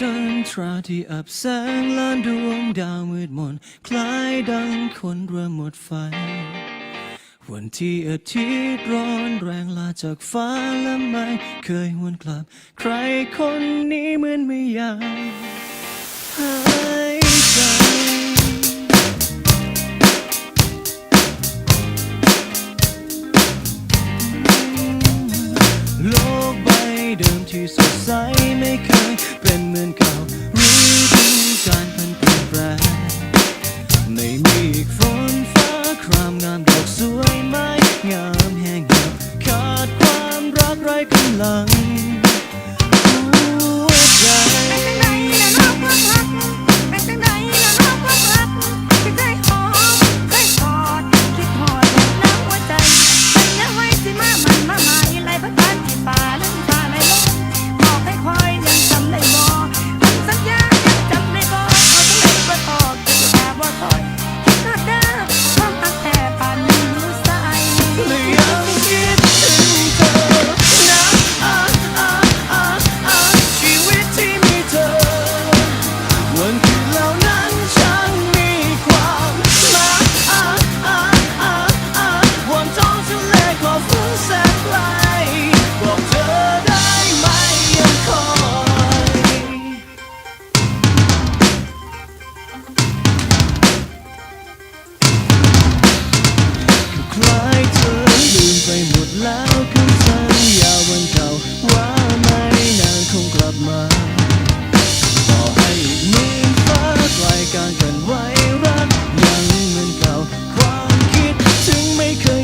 จันทราที่อับแสงล้านดวงดาวมืดมน คล้ายดังคนเรือหมดไฟ วันที่อาทิตย์ร้อนแรงลาจากฟ้าและไม่เคยหวนกลับ ใครคนนี้เหมือนไม่อยากหายใจ โลกใบเดิมที่สดใส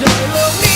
Yeah, love me.